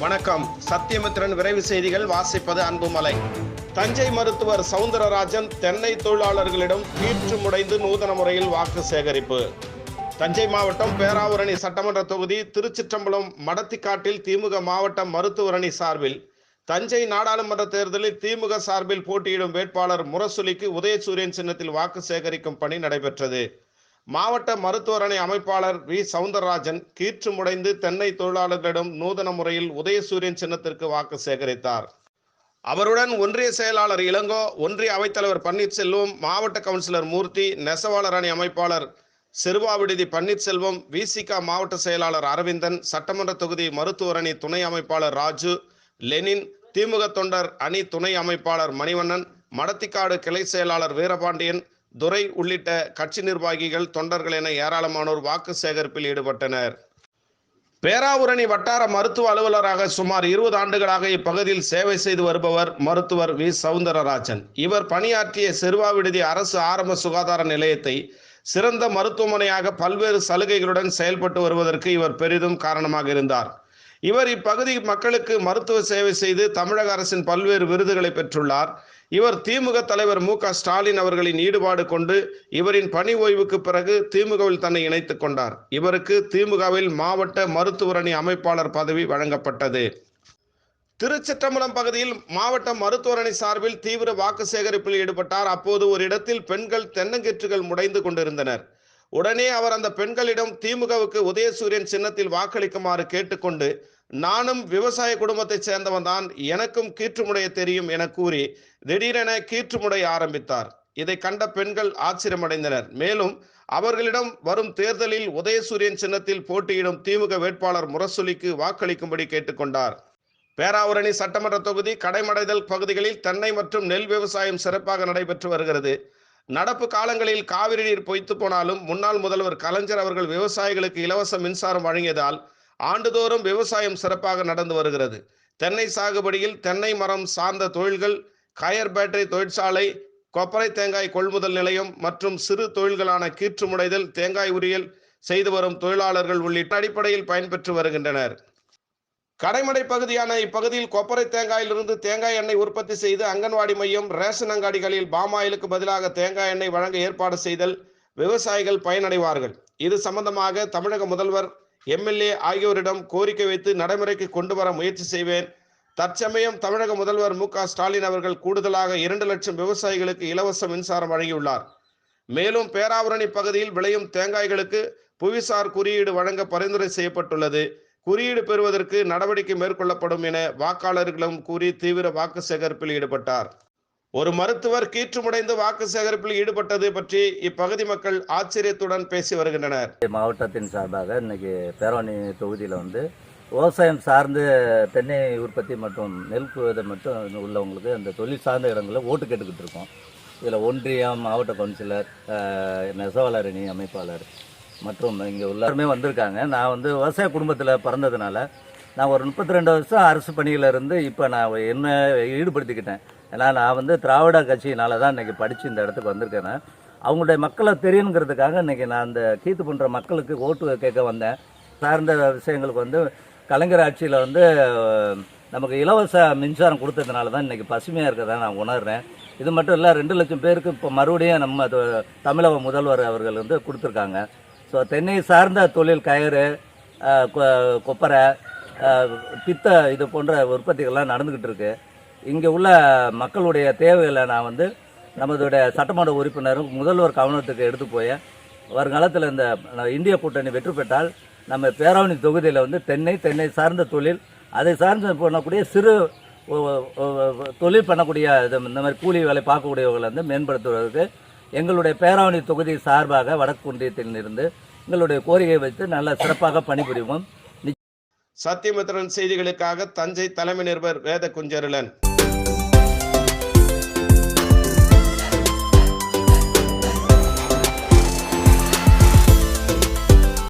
வணக்கம். சத்தியமித்திரன் விரைவு செய்திகள். வாசிப்பது அன்புமலை. தஞ்சை மருத்துவர் சவுந்தரராஜன் தென்னை தொழிலாளர்களிடம் கீற்று முடைந்து நூதன முறையில் வாக்கு சேகரிப்பு. தஞ்சை மாவட்டம் பேராவூரணி சட்டமன்ற தொகுதி திருச்சிற்றம்பலம் மடத்திக்காட்டில் திமுக மாவட்ட மருத்துவரணி சார்பில். தஞ்சை நாடாளுமன்ற தேர்தலில் திமுக சார்பில் போட்டியிடும் வேட்பாளர் முரசொலிக்கு உதயசூரியன் சின்னத்தில் வாக்கு சேகரிக்கும் பணி நடைபெற்றது. மாவட்ட மருத்துவரணி அமைப்பாளர் வி. சவுந்தரராஜன் கீற்று முடைந்து தென்னை தொழிலாளர்களிடம் நூதன முறையில் உதயசூரியன் சின்னத்திற்கு வாக்கு சேகரித்தார். அவருடன் ஒன்றிய செயலாளர் இளங்கோ ஒன்றிய அவைத்தலைவர் பன்னீர்செல்வம் மாவட்ட கவுன்சிலர் மூர்த்தி நெசவாளர் அணி அமைப்பாளர் சிறுவாவிடுதி பன்னீர்செல்வம் விசிகா மாவட்ட செயலாளர் அரவிந்தன் சட்டமன்ற தொகுதி மருத்துவரணி துணை அமைப்பாளர் ராஜு லெனின் திமுக தொண்டர் அணி துணை அமைப்பாளர் மணிவண்ணன் மடத்திக்காடு கிளை செயலாளர் வீரபாண்டியன் துரை உள்ளிட்ட கட்சி நிர்வாகிகள் தொண்டர்கள் என ஏராளமானோர் வாக்கு சேகரிப்பில் ஈடுபட்டனர். பேராவூரணி வட்டார மருத்துவ அலுவலராக சுமார் இருபது ஆண்டுகளாக இப்பகுதியில் சேவை செய்து வருபவர் மருத்துவர் வி. சவுந்தரராஜன். இவர் பணியாற்றிய செருவா விடுதி அரசு ஆரம்ப சுகாதார நிலையத்தை சிறந்த மருத்துவமனையாக பல்வேறு சலுகைகளுடன் செயல்பட்டு வருவதற்கு இவர் பெரிதும் காரணமாக இருந்தார். இவர் இப்பகுதி மக்களுக்கு மருத்துவ சேவை செய்து தமிழக அரசின் பல்வேறு விருதுகளை பெற்றுள்ளார். இவர் திமுக தலைவர் மு க ஸ்டாலின் அவர்களின் ஈடுபாடு கொண்டு இவரின் பணி ஓய்வுக்கு பிறகு திமுகவில் தன்னை இணைத்துக் கொண்டார். இவருக்கு திமுகவில் மாவட்ட மருத்துவரணி அமைப்பாளர் பதவி வழங்கப்பட்டது. திருச்சிற்றம்பலம் பகுதியில் மாவட்ட மருத்துவரணி சார்பில் தீவிர வாக்கு சேகரிப்பில் ஈடுபட்டார். அப்போது ஒரு இடத்தில் பெண்கள் தென்னங்கீற்றுகள் முடைந்து கொண்டிருந்தனர். உடனே அவர் அந்த பெண்களிடம் திமுகவுக்கு உதயசூரியன் சின்னத்தில் வாக்களிக்குமாறு கேட்டுக்கொண்டு நானும் விவசாய குடும்பத்தைச் சேர்ந்தவன் தான். எனக்கும் கீற்றுமுடைய தெரியும் என கூறி திடீரென கீற்றுமுடைய ஆரம்பித்தார். இதை கண்ட பெண்கள் ஆச்சரியமடைந்தனர். மேலும் அவர்களிடம் வரும் தேர்தலில் உதயசூரியன் சின்னத்தில் போட்டியிடும் திமுக வேட்பாளர் முரசொலிக்கு வாக்களிக்கும்படி கேட்டுக்கொண்டார். பேராவரணி சட்டமன்ற தொகுதி கடைமடைதல் பகுதிகளில் தென்னை மற்றும் நெல் விவசாயம் சிறப்பாக நடைபெற்று வருகிறது. நடப்பு காலங்களில் காவிரி நீர் பொய்த்து போனாலும் முன்னாள் முதல்வர் கலைஞர் அவர்கள் விவசாயிகளுக்கு இலவச மின்சாரம் வழங்கியதால் ஆண்டுதோறும் விவசாயம் சிறப்பாக நடந்து வருகிறது. தென்னை சாகுபடியில் தென்னை மரம் சார்ந்த தொழில்கள் கயர் பேட்டரி தொழிற்சாலை கொப்பரை தேங்காய் கொள்முதல் நிலையம் மற்றும் சிறு தொழில்களான கீற்றுமுடைதல் தேங்காய் உரியல் செய்து வரும் தொழிலாளர்கள் உள்ளிட்ட அடிப்படையில் பயன்பெற்று வருகின்றனர். கடைமடை பகுதியான இப்பகுதியில் கொப்பரை தேங்காயிலிருந்து தேங்காய் எண்ணெய் உற்பத்தி செய்து அங்கன்வாடி மையம் ரேஷன் அங்காடிகளில் பாமாயிலுக்கு பதிலாக தேங்காய் எண்ணெய் வழங்க ஏற்பாடு செய்தல் விவசாயிகள் பயனடைவார்கள். இது சம்பந்தமாக தமிழக முதல்வர் எம்எல்ஏ ஆகியோரிடம் கோரிக்கை வைத்து நடைமுறைக்கு கொண்டு வர முயற்சி செய்வேன். தற்சமயம் தமிழக முதல்வர் மு க ஸ்டாலின் அவர்கள் கூடுதலாக இரண்டு லட்சம் விவசாயிகளுக்கு இலவச மின்சாரம் வழங்கியுள்ளார். மேலும் பேராவரணி பகுதியில் விளையும் தேங்காய்களுக்கு புவிசார் குறியீடு வழங்க பரிந்துரை செய்யப்பட்டுள்ளது. குறியீடு பெறுவதற்கு நடவடிக்கை மேற்கொள்ளப்படும் என வாக்காளர்களும் கூறி தீவிர வாக்கு சேகரிப்பில் ஈடுபட்டார். ஒரு மருத்துவர் கீற்றுமுடைந்து வாக்கு சேகரிப்பில் ஈடுபட்டது பற்றி இப்பகுதி மக்கள் ஆச்சரியத்துடன் பேசி வருகின்றனர். மாவட்டத்தின் சார்பாக இன்னைக்கு பேரணி தொகுதியில் வந்து விவசாயம் சார்ந்து தென்னை உற்பத்தி மற்றும் நெல் குவதை மட்டும் உள்ளவங்களுக்கு அந்த தொழில் சார்ந்த இடங்களில் ஓட்டு கேட்டுக்கிட்டு இருக்கோம். இதில் ஒன்றியம் மாவட்ட கவுன்சிலர் அஹ், நெசவாளர் அணி அமைப்பாளர் மற்றும் இங்கே எல்லாருமே வந்திருக்காங்க. நான் வந்து விவசாய குடும்பத்தில் பிறந்ததுனால நான் ஒரு முப்பத்தி ரெண்டு வருஷம் அரசு பணியிலிருந்து இப்போ நான் என்ன ஈடுபடுத்திக்கிட்டேன். ஏன்னா நான் வந்து திராவிட கட்சியினால தான் இன்றைக்கி படித்து இந்த இடத்துக்கு வந்திருக்கேன். அவங்களுடைய மக்களை தெரியணுங்கிறதுக்காக இன்றைக்கி நான் அந்த கீத்து பண்ணுற மக்களுக்கு ஓட்டு கேட்க வந்தேன். சார்ந்த விஷயங்களுக்கு வந்து கலைஞர் ஆட்சியில் வந்து நமக்கு இலவச மின்சாரம் கொடுத்ததுனால தான் இன்றைக்கி பசுமையாக இருக்கிறதா நான் உணர்கிறேன் இது மட்டும் இல்லை ரெண்டு லட்சம் பேருக்கு இப்போ மறுபடியும் நம்ம தமிழக முதல்வர் அவர்கள் வந்து கொடுத்துருக்காங்க. ஸோ தென்னை சார்ந்த தொழில் கயிறு கொ- கொப்பரை பித்த இது போன்ற உற்பத்திகள்லாம் நடந்துக்கிட்டு இருக்குது இங்கே உள்ள மக்களுடைய தேவைகளை நான் வந்து நமதுடைய சட்டமன்ற உறுப்பினரும் முதல்வர் கவனத்துக்கு எடுத்து போய் வருங்காலத்தில் இந்த இந்திய கூட்டணி வெற்றி பெற்றால் நம்ம பேராவணி தொகுதியில் வந்து தென்னை தென்னை சார்ந்த தொழில் அதை சார்ந்து பண்ணக்கூடிய சிறு தொழில் பண்ணக்கூடிய இது இந்த மாதிரி கூலி வேலை பார்க்கக்கூடியவர்களை வந்து மேம்படுத்துவதற்கு எங்களுடைய பேராவணி தொகுதி சார்பாக வடக்கு ஒன்றியத்தில் இருந்து எங்களுடைய கோரிக்கையை வைத்து நல்ல சிறப்பாக பணிபுரிவோம். சத்தியமுத்திரன் செய்திகளுக்காக தஞ்சை தலைமை நிருபர் வேத குஞ்சருளன்